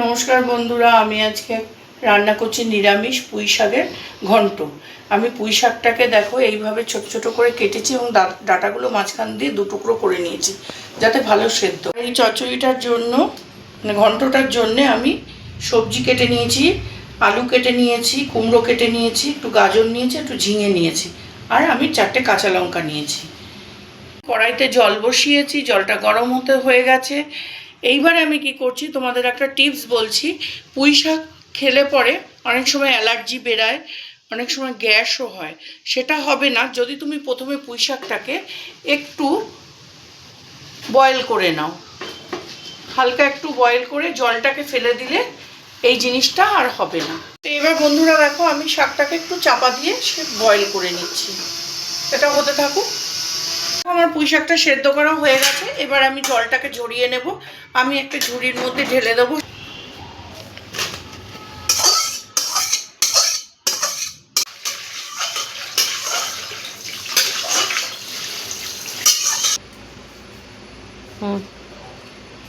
নমস্কার বন্ধুরা, আমি আজকে রান্না করছি নিরামিষ পুঁই শাকের ঘন্ট। আমি পুঁই শাকটাকে দেখো, এইভাবে ছোট ছোট করে কেটেছি এবং ডাটাগুলো মাঝখান দিয়ে দু টুকরো করে নিয়েছি, যাতে ভালো সেদ্ধ। এই চচ্চড়িটার জন্য মানে ঘন্টটার জন্যে আমি সবজি কেটে নিয়েছি, আলু কেটে নিয়েছি, কুমড়ো কেটে নিয়েছি, একটু গাজর নিয়েছি, একটু ঝিঙে নিয়েছি, আর আমি চারটে কাঁচা লঙ্কা নিয়েছি। কড়াইতে জল বসিয়েছি, জলটা গরম হতে হয়ে গেছে এইবার আমি কি করছি, তোমাদের একটা টিপস বলছি। পুঁই শাক খেলে পরে অনেক সময় অ্যালার্জি বেরায়, অনেক সময় গ্যাসও হয়। সেটা হবে না, যদি তুমি প্রথমে পুঁই শাকটাকে একটু বয়েল করে নাও। হালকা একটু বয়েল করে জলটাকে ফেলে দিলে এই জিনিসটা আর হবে না। তো এবার বন্ধুরা দেখো, আমি শাকটাকে একটু চাপা দিয়ে সে বয়েল করে নিচ্ছি। এটা হতে থাকুক। আমার পুঁই শাকটা সেদ্ধ করা হয়ে গেছে। এবার আমি জলটাকে ঝরিয়ে নেব। আমি একটা ঝুড়ির মধ্যে ঢেলে দেবো।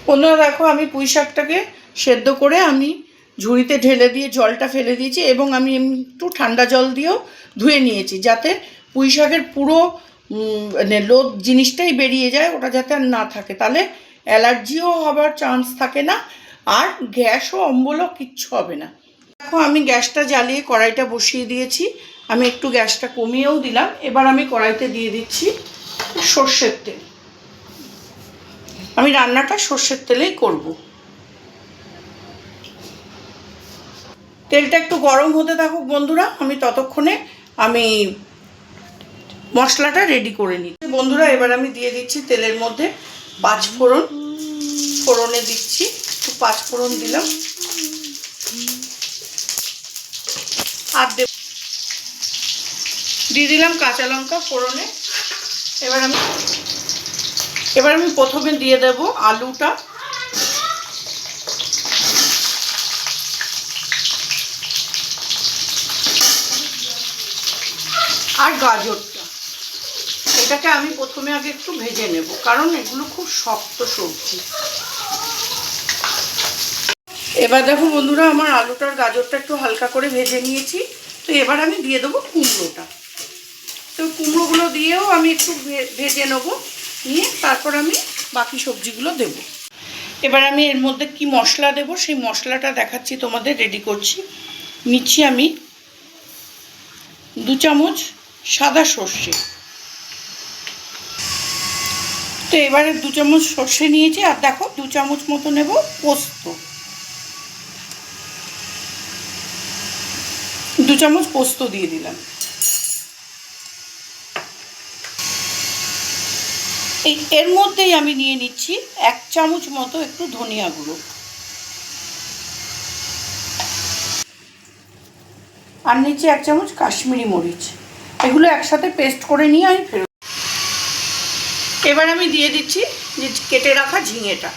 বন্ধুরা দেখো আমি পুঁই শাকটাকে সেদ্ধ করে আমি ঝুড়িতে ঢেলে দিয়ে জলটা ফেলে দিয়েছি এবং আমি একটু ঠান্ডা জল দিয়েও ধুয়ে নিয়েছি যাতে পুঁই শাকের পুরো মানে লোদ জিনিসটাই বেরিয়ে যায়, ওটা যাতে আর না থাকে। তাহলে অ্যালার্জিও হবার চান্স থাকে না, আর গ্যাসও, অম্বলও কিচ্ছু হবে না। দেখো, আমি গ্যাসটা জ্বালিয়ে কড়াইটা বসিয়ে দিয়েছি। আমি একটু গ্যাসটা কমিয়েও দিলাম। এবার আমি কড়াইতে দিয়ে দিচ্ছি সর্ষের তেল। আমি রান্নাটা সর্ষের তেলেই করব। তেলটা একটু গরম হতে থাকুক বন্ধুরা, আমি ততক্ষণে আমি মশলাটা রেডি করে নিই বন্ধুরা, এবার আমি দিয়ে দিচ্ছি তেলের মধ্যে পাঁচ ফোড়ন। ফোড়নে দিচ্ছি, একটু পাঁচ ফোড়ন দিলাম। আর দেব দিয়ে দিলাম কাঁচা লঙ্কা ফোড়নে। এবার আমি এবার আমি প্রথমে দিয়ে দেব আলুটা। আর গাজরটা এটাকে আমি প্রথমে আগে একটু ভেজে নেব, কারণ এগুলো খুব শক্ত সবজি। এবার দেখো বন্ধুরা, আমার আলুটার গাজরটা একটু হালকা করে ভেজে নিয়েছি। তো এবার আমি দিয়ে দেবো কুমড়োটা। তো কুমড়োগুলো দিয়েও আমি একটু ভেজে নেব, নিয়ে তারপর আমি বাকি সবজিগুলো দেব। এবার আমি এর মধ্যে কি মশলা দেব, সেই মশলাটা দেখাচ্ছি তোমাদের, রেডি করছি। নিচ্ছি আমি দু চামচ সাদা সর্ষে। তো এবারে দু চামচ সর্ষে নিয়েছি, আর দেখো দু চামচ মতো নেব পোস্ত। দু চামচ পোস্ত দিয়ে দিলাম। এই এর মধ্যেই আমি নিয়ে নিচ্ছি এক চামচ মতো একটু ধনিয়া গুঁড়ো। আর নিচ্ছি এক চামচ কাশ্মীরি মরিচ। এগুলো একসাথে পেস্ট করে নিয়ে আমি ফেরত এবার আমি দিয়ে দিচ্ছি যে কেটে রাখা ঝিঙেটা।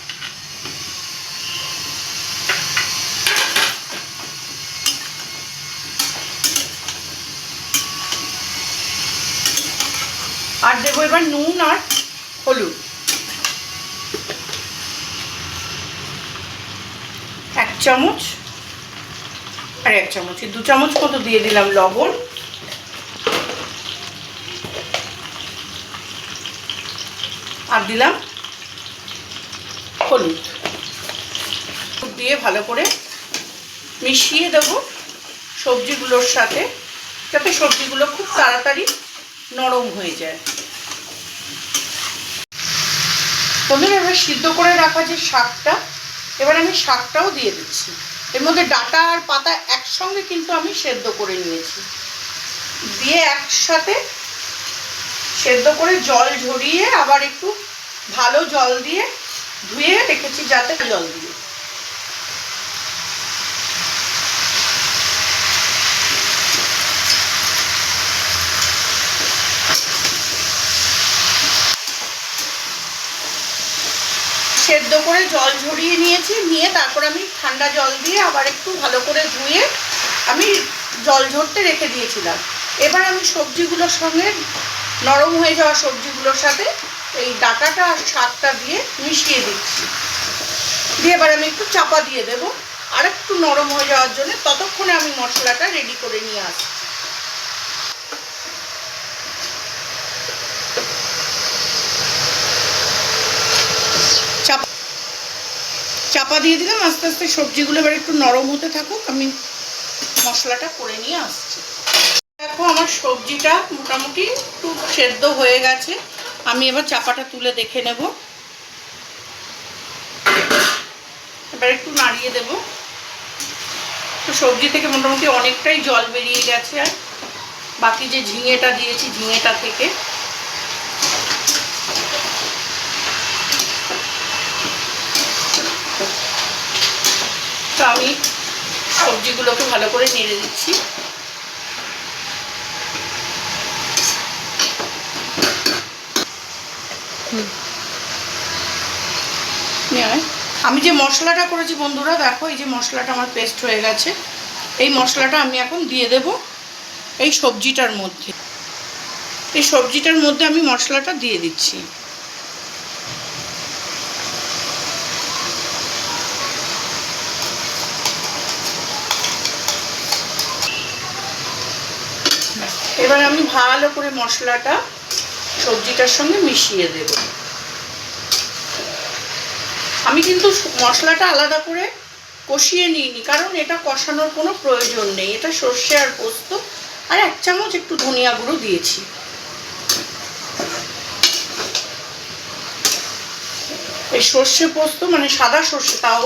আর দেবো এবার নুন আর হলুদ। এক চামচ, আর এক চামচ দু চামচ মতো দিয়ে দিলাম লবণ। আর দিলাম হলুদ। দিয়ে ভালো করে মিশিয়ে দেবো সবজিগুলোর সাথে, যাতে সবজিগুলো খুব তাড়াতাড়ি নরম হয়ে যায়। বন্ধুরা এবার সিদ্ধ করে রাখা যে শাকটা, এবার আমি শাকটাও দিয়ে দিচ্ছি। এর মধ্যে ডাটা আর পাতা একসঙ্গে কিন্তু আমি সেদ্ধ করে নিয়েছি। দিয়ে একসাথে সেদ্ধ করে জল ঝরিয়ে আবার একটু ভালো জল দিয়ে ধুয়ে রেখেছি যাতে জল দিয়ে। সেদ্ধ করে জল ঝরিয়ে নিয়েছি, নিয়ে তারপর আমি ঠান্ডা জল দিয়ে আবার একটু ভালো করে ধুয়ে আমি জল ঝরতে রেখে দিয়েছিলাম। এবার আমি সবজিগুলোর সঙ্গে নরম হয়ে যাওয়া সবজিগুলোর সাথে এই ডাটাটা আর শাকটা দিয়ে মিশিয়ে দিচ্ছি। দিয়ে এবার আমি একটু চাপা দিয়ে দেব। আর একটু নরম হয়ে যাওয়ার জন্য ততক্ষণে আমি মশলাটা রেডি করে নিয়ে আসি চাপা চাপা দিয়ে দিলাম। আস্তে আস্তে সবজিগুলো এবার একটু নরম হতে থাকুক। আমি মশলাটা করে নিয়ে আসছি। দেখো আমার সবজিটা মোটামুটি একটু সেদ্ধ হয়ে গেছে। আমি এবার চাপাটা তুলে দেখে নেব। এবার একটু নাড়িয়ে দেব। তো সবজি থেকে মোটামুটি অনেকটাই জল বেরিয়ে গেছে আর বাকি যে ঝিঙেটা দিয়েছি ঝিঙেটা থেকে। তো আমি সবজিগুলোকে ভালো করে নেড়ে দিচ্ছি। আমি যে মশলাটা করেছি বন্ধুরা, দেখো, এই যে মশলাটা আমার পেস্ট হয়ে গেছে। এই মশলাটা আমি এখন দিয়ে দেব এই সবজিটার মধ্যে। এই সবজিটার মধ্যে আমি মশলাটা দিয়ে দিচ্ছি। এবার আমি ভালো করে মশলাটা সবজিটার সঙ্গে মিশিয়ে দেব। আমি কিন্তু মশলাটা আলাদা করে কষিয়ে নিইনি, কারণ এটা কষানোর কোনো প্রয়োজন নেই। এটা সর্ষে আর পোস্ত আর এক চামচ একটু ধনিয়া গুঁড়ো দিয়েছি। এই সর্ষে পোস্ত মানে সাদা সর্ষে, তাও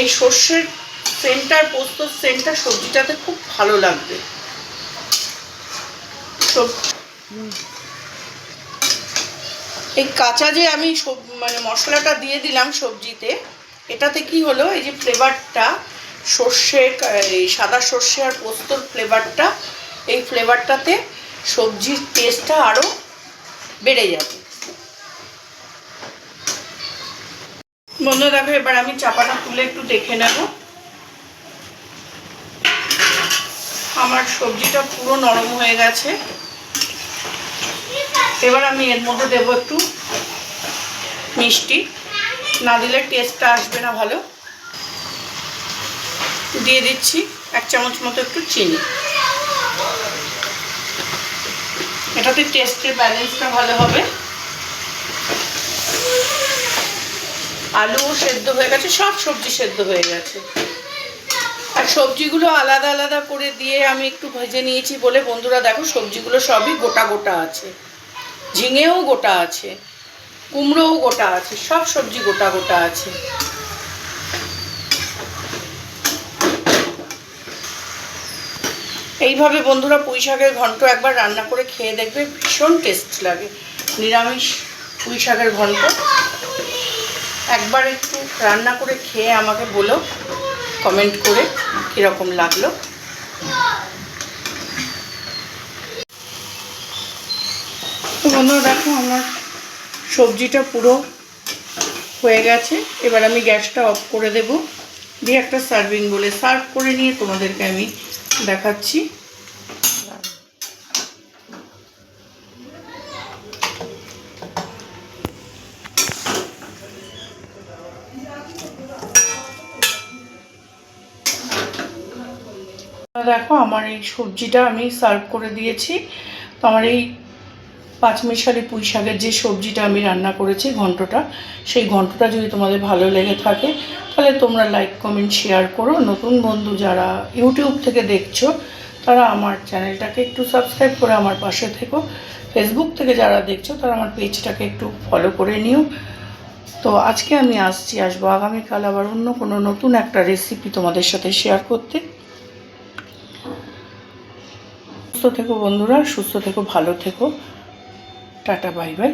এই সর্ষের সেন্টার পোস্ত সেন্টার সবজিটাতে খুব ভালো লাগবে। সব এই কাঁচা যে আমি সব মানে মশলাটা দিয়ে দিলাম সবজিতে, এটাতে কি হলো, এই যে ফ্লেভারটা সর্ষের এই সাদা সর্ষে আর পোস্তর ফ্লেভারটা, এই ফ্লেভারটাতে সবজির টেস্টটা আরও বেড়ে যাবে। বন্ধু, দেখো, এবার আমি চাপাটা তুলে একটু দেখে নেব। আমার সবজিটা পুরো নরম হয়ে গেছে। এবার আমি এর মধ্যে দেবো একটু মিষ্টি। না দিলে টেস্টটা আসবে না ভালো। দিয়ে দিচ্ছি এক চামচ মতো একটু চিনি। এটাতে টেস্টের ব্যালেন্সটা ভালো হবে। আলুও সেদ্ধ হয়ে গেছে, সব সবজি সেদ্ধ হয়ে গেছে। আর সবজিগুলো আলাদা আলাদা করে দিয়ে আমি একটু ভেজে নিয়েছি বলে বন্ধুরা দেখো সবজিগুলো সবই গোটা গোটা আছে। ঝিঙেও গোটা আছে, কুমড়োও গোটা আছে, সব সবজি গোটা গোটা আছে। এইভাবে বন্ধুরা পুঁই শাকের ঘন্ট একবার রান্না করে খেয়ে দেখবে, ভীষণ টেস্ট লাগে। নিরামিষ পুঁই শাকের ঘন্ট। একবার একটু রান্না করে খেয়ে আমাকে বলো কমেন্ট করে কীরকম লাগল। তো বন্ধুরা, দেখো আমার সবজিটা পুরো হয়ে গেছে। এবার আমি গ্যাসটা অফ করে দেব। দিয়ে একটা সার্ভিং বলে সার্ভ করে নিয়ে তোমাদেরকে আমি দেখাচ্ছি। দেখো, আমার এই সবজিটা আমি সার্ভ করে দিয়েছি। তো আমার এই পাঁচমিশালি পুঁই শাকের যে সবজিটা আমি রান্না করেছি ঘন্টটা, সেই ঘন্টটা যদি তোমাদের ভালো লেগে থাকে, তাহলে তোমরা লাইক কমেন্ট শেয়ার করো। নতুন বন্ধু যারা ইউটিউব থেকে দেখছ, তারা আমার চ্যানেলটাকে একটু সাবস্ক্রাইব করে আমার পাশে থেকো। ফেসবুক থেকে যারা দেখছ, তারা আমার পেজটাকে একটু ফলো করে নিও। তো আজকে আমি আসছি, আসব আগামীকাল আবার অন্য কোনো নতুন একটা রেসিপি তোমাদের সাথে শেয়ার করতে। সুস্থ থেকো বন্ধুরা, সুস্থ থেকো, ভালো থেকো। Tata bye bye.